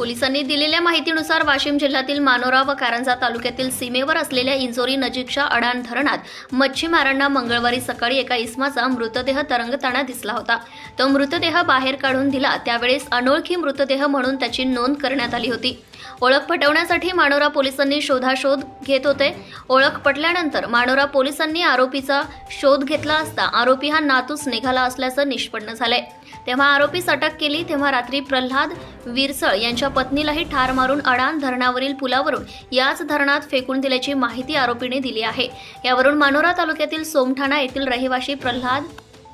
पोलिसांनी दिलेल्या माहितीनुसार वाशिम जिल्ह्यातील मानोरा व कारंजा तालुक्यातील सीमेवर असलेल्या इंजोरी नजीकच्या अडाण धरणात मच्छीमारांना मंगळवारी सकाळी एका इसमाचा मृतदेह तरंगताना दिसला होता. तो मृतदेह बाहेर काढून दिला. त्यावेळेस अनोळखी मृतदेह म्हणून त्याची नोंद करण्यात आली होती. ओळख पटवण्यासाठी मानोरा पोलिसांनी शोधाशोध घेत होते. ओळख पटल्यानंतर मानोरा पोलिसांनी आरोपीचा शोध घेतला असता आरोपी हा नातूस निघाला असल्याचं निष्पन्न झालंय. तेव्हा आरोपीस अटक केली. तेव्हा रात्री प्रल्हाद विरसळ यांच्या पत्नीलाही ठार मारून अडाण धरणावरील पुलावरून याच धरणात फेकून दिल्याची माहिती आरोपीने दिली आहे. यावरून मानोरा तालुक्यातील सोमठाणा येथील रहिवाशी प्रल्हाद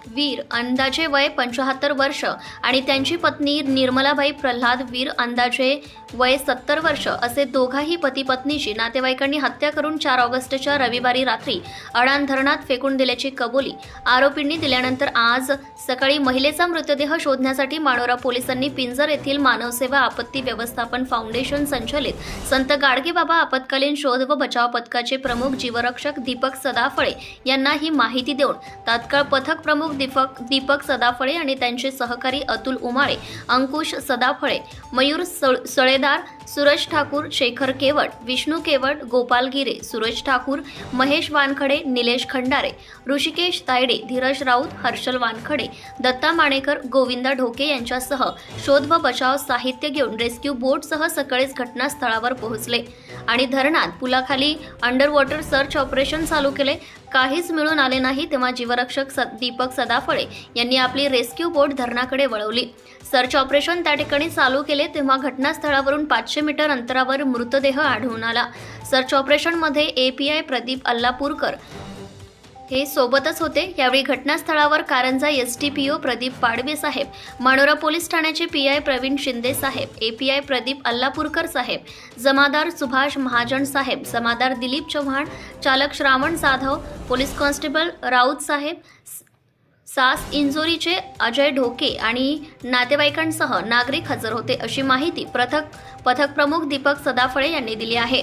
वीर अंदाजे वय पंचाहत्तर वर्ष आणि त्यांची पत्नी निर्मलाबाई प्रल्हाद वीर अंदाजे वय सत्तर वर्ष असे दोघाही पती पत्नीची नातेवाईकांनी हत्या करून चार ऑगस्टच्या रविवारी रात्री अडाण धरणात फेकून दिल्याची कबुली आरोपींनी दिल्यानंतर आज सकाळी महिलेचा मृतदेह शोधण्यासाठी मानोरा पोलिसांनी पिंजर येथील मानवसेवा आपत्ती व्यवस्थापन फाउंडेशन संचलित संत गाडगेबाबा आपत्कालीन शोध व बचाव पथकाचे प्रमुख जीवरक्षक दीपक सदाफळे यांना ही माहिती देऊन तात्काळ पथक प्रमुख दीपक दीपक सदाफळे आणि त्यांचे सहकारी अतुल उमाळे अंकुश सदाफळे मयूर सळ- सळेदार सुरज ठाकूर शेखर केवट विष्णू केवट गोपाल गिरे सुरज ठाकूर महेश वानखडे निलेश खंडारे ऋषिकेश तायडे धीरज राऊत हर्षल वानखडे दत्ता माणेकर गोविंदा ढोके यांच्यासह शोध व बचाव साहित्य घेऊन रेस्क्यू बोटसह सकाळीच घटनास्थळावर पोहोचले. आणि धरणात पुलाखाली अंडर वॉटर सर्च ऑपरेशन चालू केले. काहीच मिळून आले नाही तेव्हा जीवरक्षक स- दीपक सदाफळे यांनी आपली रेस्क्यू बोट धरणाकडे वळवली. सर्च ऑपरेशन त्या ठिकाणी चालू केले तेव्हा घटनास्थळावरून पाचशे मीटर अंतरावर मृतदेह आढळून आला. सर्च ऑपरेशनमध्ये A P I Pradeep Allapurkar हे सोबतच होते. यावेळी घटनास्थळावर Karanja S T P O Pradeep Padwe साहेब मानोरा पोलीस ठाण्याचे P I Praveen Shinde Saheb A P I Pradeep Allapurkar साहेब जमादार सुभाष महाजन साहेब जमादार दिलीप चव्हाण चालक श्रावण जाधव पोलीस कॉन्स्टेबल राऊत साहेब सास इंजोरीचे अजय ढोके आणि नातेवाईकांसह नागरिक हजर होते अशी माहिती पथक पथक प्रमुख दीपक सदाफळे यांनी दिली आहे.